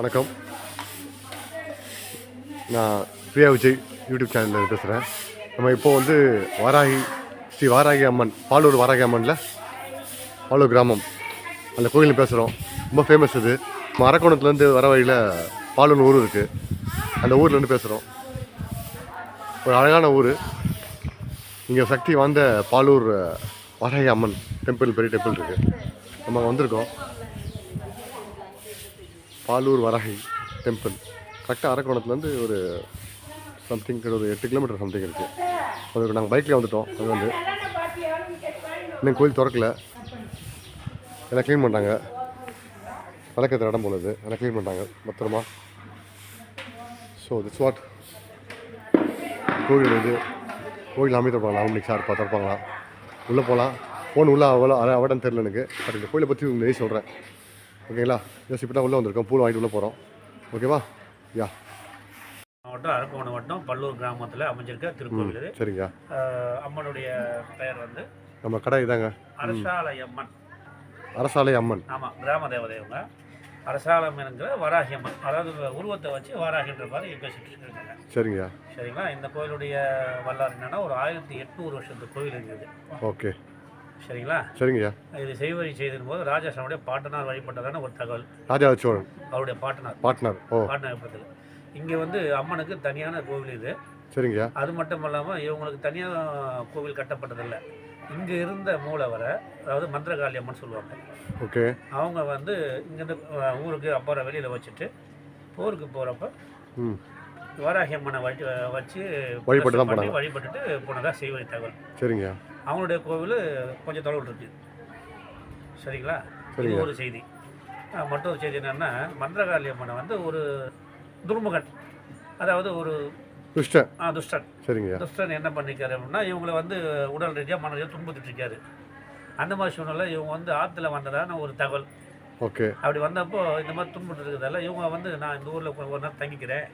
வணக்கம். நான் பிரியா விஜய் யூடியூப் சேனலில் பேசுகிறேன் நம்ம இப்போ வந்து வாராகி ஸ்ரீ வாராகி அம்மன் பாலூர் வாராகி அம்மனில் பாலூர் கிராமம். அந்த கோயிலில் பேசுகிறோம் ரொம்ப ஃபேமஸ் இது. நம்ம அரக்கோணத்துலேருந்து வர வழியில் பாலூர்னு ஊர் இருக்குது அந்த ஊர்லேருந்து பேசுகிறோம் ஒரு அழகான ஊர். இங்கே சக்தி வாய்ந்த பாலூர் வாராகி அம்மன் டெம்பிள் பெரிய டெம்பிள் இருக்குது நம்ம வந்திருக்கோம். பாலூர் வராகி டெம்பிள் கரெக்டாக அரக்கோணத்துலேருந்து ஒரு சம்திங் ஒரு எட்டு கிலோமீட்டர் சம்திங் இருக்குது அது நாங்கள் பைக்கில் வந்துட்டோம். அது வந்து இன்னும் கோயில் திறக்கல. எல்லாம் க்ளீன் பண்ணுறாங்க வழக்கத்தில் இடம் போனது எல்லாம் க்ளீன் பண்ணுறாங்க பத்திரமா. ஸோ திட்ஸ் வாட் கோவில் இது. கோயில் அமைத்து இருப்பாங்களா நாலு மணிக்கு சார் பார்த்து இருப்பாங்களா உள்ளே போகலாம் ஃபோன் உள்ளே அவ்வளோ அவடன்னு தெரில எனக்கு. பட் இந்த கோயிலை பற்றி உங்களுக்கு சொல்கிறேன் ஓகேங்களா ஜஸ்ட் இப்போ தான் உள்ளே வந்திருக்கோம். பூ வாங்கிட்டு உள்ளே போகிறோம் ஓகேவா யா மாவட்டம் அரக்கோணம் வட்டம் பல்லூர் கிராமத்தில் அமைஞ்சிருக்க திருக்கோவில் சரிங்க. அம்மனுடைய பெயர் வந்து நம்ம கடை இதாங்க. அரசாலை அம்மன். அரசாலை அம்மன். ஆமாம் கிராம தேவதைவங்க அரசாலம் என்கிற வராகி அம்மன். அதாவது உருவத்தை வச்சு வராகின்ற மாதிரி பேசிட்டு இருக்காங்க. சரிங்க. சரிங்களா? இந்த கோயிலுடைய வரலாறு என்னன்னா ஒரு ஆயிரத்தி எட்நூறு வருஷத்து கோயில் இருக்குது ஓகே சரிங்களா? சரிங்கய்யா. இது செய்வழி செய்திருக்கும் போது ராஜாசனுடைய பாட்டனார் வழிபட்டதான ஒரு தகவல். ராஜா சோழன் அவருடைய பாட்டனார். பார்ட்னர் ஓ. பாட்டனார் இங்கே வந்து அம்மனுக்கு தனியான கோவில் இது. சரிங்கய்யா. அது மட்டும் இல்லாமல் இவங்களுக்கு தனியாக கோவில் கட்டப்பட்டதில்லை. இங்கே இருந்த மூலவரை அதாவது மந்திரகாளி அம்மன் சொல்லுவாங்க. ஓகே. அவங்க வந்து இங்கேருந்து ஊருக்கு அப்புறம் வெளியில் வச்சுட்டு போருக்கு போகிறப்ப ம். வாராகி அம்மனை வச்சு வச்சு வழிபட்டு தான். வழிபட்டுட்டு போனதா செய்வழி தகவல். சரிங்கய்யா. அவங்களுடைய கோவில் கொஞ்சம் தொலைவில் இருக்கு. சரிங்களா? இது சரிங்க. ஒரு செய்தி. மற்றொரு செய்தி என்னன்னா மந்திரகாளி அம்மனை வந்து ஒரு துர்முகன் அதாவது ஒரு கிருஷ்ணன் அஹ், துஷ்டன். சரிங்கய்யா துஷ்டன் என்ன பண்ணிருக்காரு அப்படின்னா இவங்களை வந்து உடல் ரீதியாக மன ரீதியாக துன்புறுத்திட்டு இருக்காரு அந்த மாதிரி சூழ்நிலை இவங்க வந்து ஆற்றுல வந்ததான ஒரு தகவல். ஓகே. அப்படி வந்தப்போ இந்த மாதிரி துன்புறுத்து இருக்கிறதால இவங்க வந்து நான் இந்த ஊரில் ஒரு நாள் தங்கிக்கிறேன்.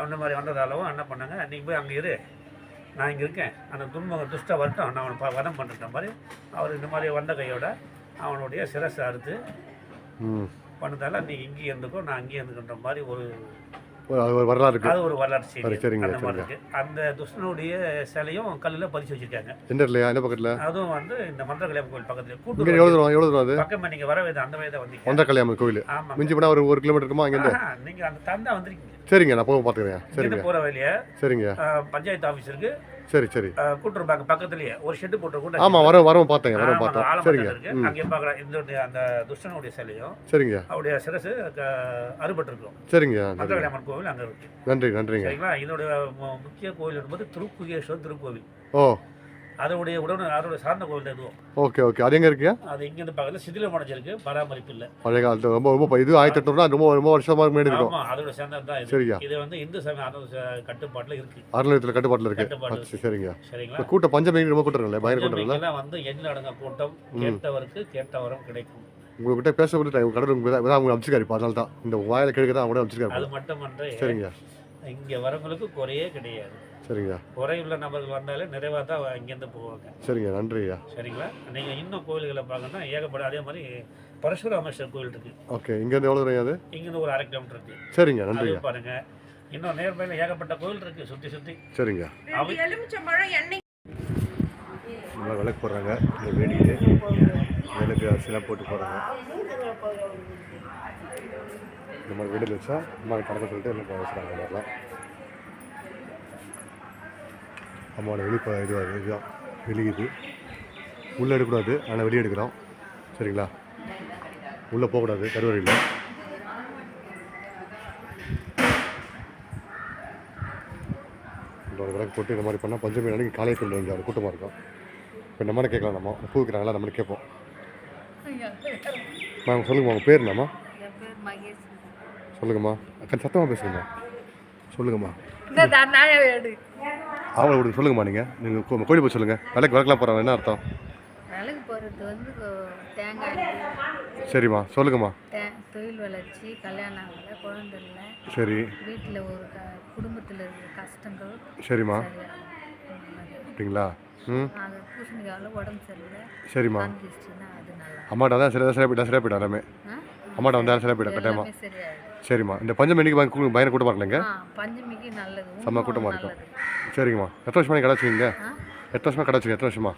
அந்த மாதிரி வந்ததாலவும் என்ன பண்ணாங்க நீங்கள் போய் அங்கே இரு. நான் இங்கே இருக்கேன். அந்த துன்பம் துஷ்ட வரட்டும். நான் அவனை வதம் பண்ணுற மாதிரி அவர் இந்த மாதிரி வந்த கையோட அவனுடைய சிரசை அறுத்து பண்ணதால நீ இங்கேயே இருந்துக்கோ நான் அங்கேயே இருந்துக்கின்ற மாதிரி ஒரு ஒரு- வரலாறு அது ஒரு வரலாற்று சரி, செய்தி அந்த மாதிரி. இருக்கு. அந்த துஷ்டனுடைய சிலையும் கல்லில் பதிச்சு வச்சிருக்காங்க. இல்லையா எந்த பக்கத்தில்? அதுவும் வந்து இந்த மந்திரகல்யாண கோயில் பக்கத்துல. கூட்டு எவ்வளோ தூரம் எவ்வளோ தூரம் அது. பக்கமே நீங்க வர வேத அந்த வயதை வந்தீங்க. வந்த கல்யாணம் கோயில். ஆமா மிஞ்சி போனால் ஒரு ஒரு கிலோமீட்டர் இருக்குமா அங்கேருந்து? ஆஹா, நீங்க அந்த தந்தா வந்திருக்கீங்க. சரிங்க நான் போக பார்த்துக்கிறேன். சரிங்க. போற வழிய? சரிங்க. பஞ்சாயத்து ஆபீஸ் இருக்கு. சரி சரி. ஆஹ், கூட்டுறவு பேங்க் பக்கத்துலயே. ஒரு ஷெட்டு போட்டு ஆமாம் வரோம் வரோம் பார்த்தேங்க வரோம் பார்த்தோம் சரிங்க. அங்கே பார்க்கலாம். இந்த அந்த துஷ்டனுடைய சிலையும் சரிங்க. அவருடைய சிரசு அறுபட்டு இருக்கும் சரிங்க மந்திரகல்யாமன் கோவில் அங்க இருக்கு. நன்றி நன்றிங்க. சரிங்களா? இதோட முக்கிய கோவில் என்பது திருப்புகேஸ்வரர் திருக்கோவில். ஓ. அதோடைய உடனே அதோட சார்ந்த கோவில் எதுவும் ஓகே ஓகே. அது எங்கே இருக்குங்க அது இங்கிருந்து பக்கத்துல சிதிலம் அடைஞ்சிருக்கு பராமரிப்பு இல்லை. பழைய காலத்து ரொம்ப ரொம்ப இது ஆயிரத்தி எட்நூறுனா ரொம்ப ரொம்ப வருஷமாக முன்னாடி இருக்கும். அதோட சேர்ந்தது தான் சரிங்க. இது வந்து இந்து சமய கட்டுப்பாட்டுல இருக்கு. அறநிலையத்தில் கட்டுப்பாட்டில் இருக்கு. சரிங்க. சரிங்களா? கூட்டம் பஞ்சமி ரொம்ப கூட்டம் இல்லை பயங்கர கூட்டம் இல்லை வந்து எண்ணில் அடங்க கூட்டம் கேட்டவருக்கு கேட்ட வரம் கிடைக்கும். உங்ககிட்ட பேச விட்டு கடவுள் உங்களுக்கு அவங்க அமைச்சிருக்காரு அதனால தான். இந்த வாயில கேட்க தான் அவங்க அமைச்சிருக்காரு அது மட்டுமன்றே. சரிங்க. இங்க வரவங்களுக்கு குறையே கிடையாது. சரிங்க குறையுள்ள நபர்கள் வந்தாலே நிறைவா தான் இங்கேருந்து போவாங்க. சரிங்க நன்றியா சரிங்களா? நீங்க இன்னும் கோயில்களை பார்க்கணும்னா ஏகப்பட அதே மாதிரி பரசுராமேஸ்வர் கோயில் இருக்கு. ஓகே இங்கேருந்து எவ்வளோ தூரம் அது? இங்கிருந்து ஒரு அரை கிலோமீட்டர் இருக்கு. சரிங்க நன்றிங்க பாருங்க. இன்னும் நேர்மையில ஏகப்பட்ட கோயில் இருக்கு சுத்தி சுத்தி. சரிங்க. மாதிரி விளக்கு போடுறாங்க இந்த வேடிக்கை. விளக்கு அரிசிலாம் போட்டு போடுறாங்க. இந்த மாதிரி வீடில் வச்சா இந்த மாதிரி கணக்கு சொல்லிட்டு எல்லாம் இந்த மாதிரிலாம் அம்மாவோட வெளிப்ப இதுவாக இதுதான். வெளியுது. உள்ளே எடுக்கக்கூடாது ஆனால் வெளியே எடுக்கிறோம். சரிங்களா? உள்ளே போகக்கூடாது கருவறையில். இந்த விளக்கு போட்டு இந்த மாதிரி பண்ணால் பஞ்சமி அன்னைக்கு காலையை கொண்டு வந்து கூட்டமாக இருக்கும். இப்போ நம்ம என்ன கேட்கலாம் நம்ம? பூ விற்கிறாங்களா நம்ம கேட்போம். மேம் சொல்லுங்கம்மா உங்கள் பேர் என்னம்மா? சொல்லுங்கம்மா. அக்கா சத்தமாக பேசுங்கம்மா. சொல்லுங்கம்மா. அவங்கள விடுங்க சொல்லுங்கம்மா நீங்கள் நீங்கள் கோழி போய் சொல்லுங்கள் விளக்கு விளக்கெலாம் போகிறாங்க என்ன அர்த்தம்? விலைக்கு போகிறது வந்து தேங்காய் சரிம்மா சொல்லுங்கம்மா. தொழில் வளர்ச்சி கல்யாணம் ஆகலை குழந்தை இல்லை. சரி. வீட்டில் ஒரு குடும்பத்தில் இருக்கிற கஷ்டங்கள். சரிம்மா. அப்படிங்களா? ம். பூசணிக்காவில் உடம்பு சரியில்லை. சரிம்மா. அம்மாட்ட தான் சரியாக சரியாக போயிட்டா சரியாக போயிட்டா எல்லாமே? அம்மாட்ட வந்தாலும் சரியாக போயிட்டா கட்டாயமா? எல்லாமே சரியாயிடும். சரிம்மா. இந்த பஞ்சமி அன்னைக்கு பயங்கர கூ- பயங்கர கூட்டமாக இருக்கலைங்க ஆ பஞ்சமிக்கு நல்லது. செம்ம கூட்டமாக இருக்கும். சரிங்கம்மா எத்தனை வருஷமா கடை வச்சுக்கீங்க ஆ? எத்தனை வருஷமா கடை வச்சுங்க எத்தனை வருஷமா?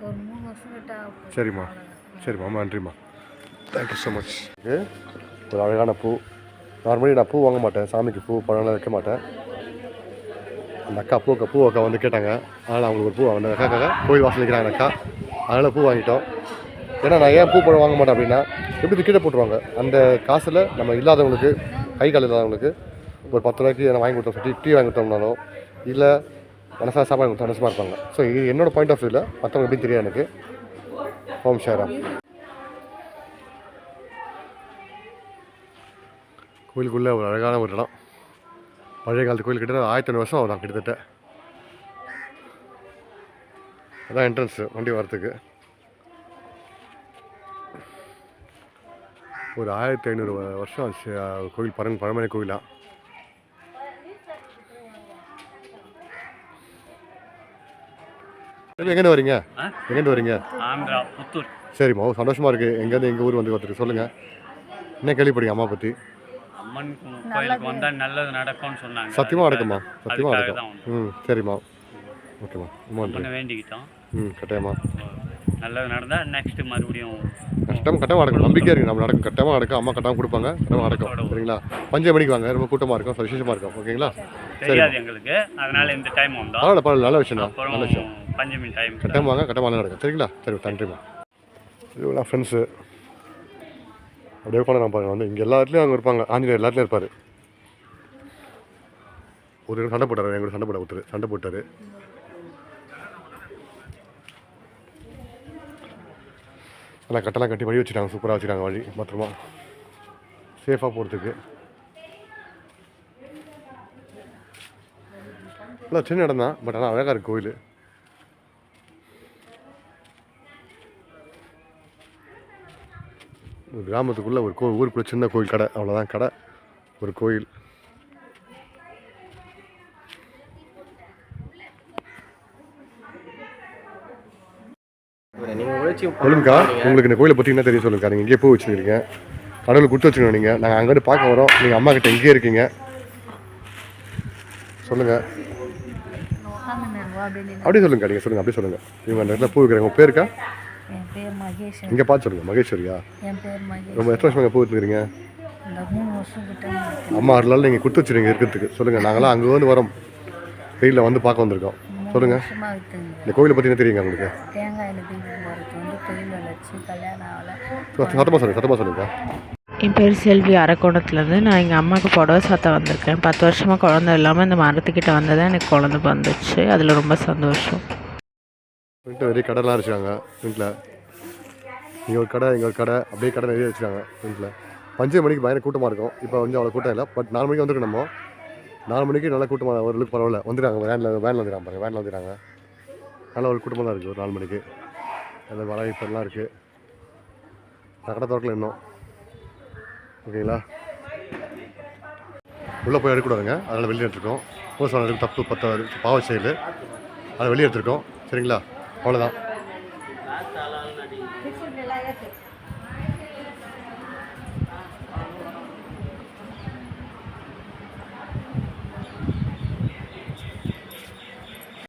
ஒரு மூணு வருஷம் கிட்ட ஆகப் போகுது. சரிம்மா. சரிம்மா. ரொம்ப நன்றிம்மா. தேங்க்யூ ஸோ மச் ஒரு அழகான பூ. நார்மலி நான் பூ வாங்க மாட்டேன். சாமிக்கு பூ பழம்லாம் வைக்க மாட்டேன். அந்த அக்கா பூ பூ அக்கா வந்து கேட்டாங்க. அதனால் அவங்களுக்கு ஒரு பூ அந்த அக்காக்காக கோயில் வாசல் அக்கா. அதனால் பூ வாங்கிட்டோம். ஏன்னா நான் ஏன் பூ பழம் வாங்க மாட்டேன் அப்படின்னா எப்படி கீழே போட்டுருவாங்க? அந்த காசில் நம்ம இல்லாதவங்களுக்கு கை கால் இல்லாதவங்களுக்கு ஒரு பத்து ரூபாய்க்கு எதனா வாங்கி கொடுத்தோம். சொல்லி டீ வாங்கி கொடுத்தோம்னாலும் இல்லை மனசாக சாப்பாடு கொடுத்தா மனசமாக இருப்பாங்க ஸோ இது என்னோடய பாயிண்ட் ஆஃப் வியூவில் மற்றவங்க எப்படி தெரியும் எனக்கு. ஓம் ஷேராம் கோயிலுக்குள்ளே ஒரு அழகான ஒரு இடம். பழைய காலத்து கோயில் கிட்ட ஆயிரத்தி ஐநூறு வருஷம் ஆகுதான் கிட்டத்தட்ட. அதான் என்ட்ரன்ஸு வண்டி வரத்துக்கு ஒரு ஆயிரத்தி ஐநூறு வருஷம் ஆச்சு கோயில் பரங் பழமையான கோயிலா எங்கேருந்து வரீங்க? எங்கேருந்து வரீங்க? ஆந்திரா புத்தூர். சரிம்மா ஓ சந்தோஷமாக இருக்குது எங்கேருந்து எங்கள் ஊர் வந்து ஒருத்தர் சொல்லுங்கள் என்ன கேள்விப்படுங்க அம்மா பற்றி அம்மன் கோயிலுக்கு வந்தா நல்லது நடக்கும்னு சொன்னாங்க. சத்தியமாக நடக்குமா? சத்தியமாக நடக்கும். ம் சரிம்மா. ஓகேம்மா. ரொம்ப வேண்டிக்கிட்டோம். ம் கட்டாயமா. நல்லது நடந்தா நெக்ஸ்ட் மறுபடியும் கஷ்டம் கட்டமாக நடக்கும். நம்பிக்கையாக இருக்குது நம்ம நடக்கும். கட்டமாக நடக்கும். அம்மா கட்டாமல் கொடுப்பாங்க. கட்டமாக நடக்கும். சரிங்களா? பஞ்சு மணிக்கு வாங்க. ரொம்ப கூட்டமாக இருக்கும். விசேஷமாக இருக்கும். ஓகேங்களா? தெரியாது எங்களுக்கு. அதனால இந்த டைம் வந்தோம். பரவாயில்ல பரவாயில்ல. நல்ல விஷயம் நல்ல விஷயம். பஞ்சமி டைம் கட்டமாக வாங்க. கட்டமாக நடக்கும். சரிங்களா? சரி நன்றிம்மா. இதுலாம் ஃப்ரெண்ட்ஸு அப்படியே உட்காந்து நான் பாருங்க. வந்து இங்கே எல்லா இடத்துலையும் அங்கே இருப்பாங்க. ஆஞ்சநேயர் எல்லாத்துலையும் இருப்பார். ஒரு சண்டை போட்டார். எங்களோட சண்டை போட ஒருத்தர். சண்டை போட்டார். நல்லா கட்டெல்லாம் கட்டி வழி வச்சுட்டாங்க சூப்பராக வச்சுட்டாங்க வழி பத்திரமா. சேஃபாக போகிறதுக்கு இல்லை சின்ன இடம் தான் பட் ஆனால் அழகாக இருக்குது கோயில். ஒரு கிராமத்துக்குள்ளே ஒரு கோ ஊருக்குள்ளே சின்ன கோயில் கடை அவ்வளோதான் கடை ஒரு கோயில். சொல்லுங்கக்கா உங்களுக்கு இந்த கோயிலை பற்றி என்ன தெரியும் சொல்லுங்கக்கா? நீங்கள் இங்கேயே பூ வச்சுருக்கீங்க கடவுள் கொடுத்து வச்சுக்கணும் நீங்கள் நாங்கள் அங்கிட்டு பார்க்க வரோம். நீங்கள் அம்மா கிட்ட இங்கேயே இருக்கீங்க. சொல்லுங்கள் அப்படியே சொல்லுங்க நீங்கள் சொல்லுங்கள் அப்படியே சொல்லுங்கள் இவங்க அந்த இடத்துல பூ வைக்கிறாங்க உங்கள் பேருக்கா? இங்கே பார்த்து சொல்லுங்கள் மகேஸ்வரியா? ரொம்ப எத்தனை வருஷமாக பூ வச்சுருக்கீங்க. அம்மா அருளால் நீங்கள் கொடுத்து வச்சுருங்க இருக்கிறதுக்கு. சொல்லுங்கள் நாங்களாம் அங்கே வந்து வரோம். வெயிலில் வந்து பார்க்க வந்திருக்கோம். சொல்லுங்கள் இந்த கோயிலை பற்றி என்ன தெரியுங்க உங்களுக்கு? தொழில் வளர்ச்சி கல்யாணம் ஆகலை. சத்தமாக சொல்லுங்கள் சத்தமாக சொல்லுங்கக்கா என் பேர் செல்வி அரக்கோணத்துலேருந்து. நான் எங்கள் அம்மாவுக்கு புடவை சாத்த வந்திருக்கேன். பத்து வருஷமாக குழந்த இல்லாமல் இந்த மரத்துக்கிட்ட வந்தது எனக்கு குழந்த வந்துச்சு அதில் ரொம்ப சந்தோஷம். ஃப்ரெண்ட்டு நிறைய கடைலாம் வச்சுருக்காங்க ஃப்ரெண்ட்டில் இங்கே ஒரு கடை இங்கே ஒரு கடை அப்படியே கடை நிறைய வச்சுருக்காங்க ஃப்ரெண்ட்டில் பஞ்சு மணிக்கு பயங்கர கூட்டமாக இருக்கும். இப்போ கொஞ்சம் அவ்வளோ கூட்டம் இல்லை. பட் நாலு மணிக்கு வந்துருக்கு நம்ம. நாலு மணிக்கு நல்லா கூட்டமாக ஓரளவுக்கு பரவாயில்ல. வந்துடுறாங்க வேனில் வேனில் வந்துடுறாங்க பாருங்க வேனில் வந்துடுறாங்க நல்ல ஒரு கூட்டமாக தான் இருக்குது ஒரு நாலு மணிக்கு. அந்த வரவேற்பெல்லாம் இருக்குது சக்கடை தோட்டத்தில் இன்னும். ஓகேங்களா? உள்ளே போய் எடுக்கக்கூடாதுங்க அதனால் வெளியே எடுத்துருக்கோம். போஸ்ட் தப்பு பத்த பாவ செயல் அதை வெளியே எடுத்துருக்கோம். சரிங்களா? அவ்வளோதான்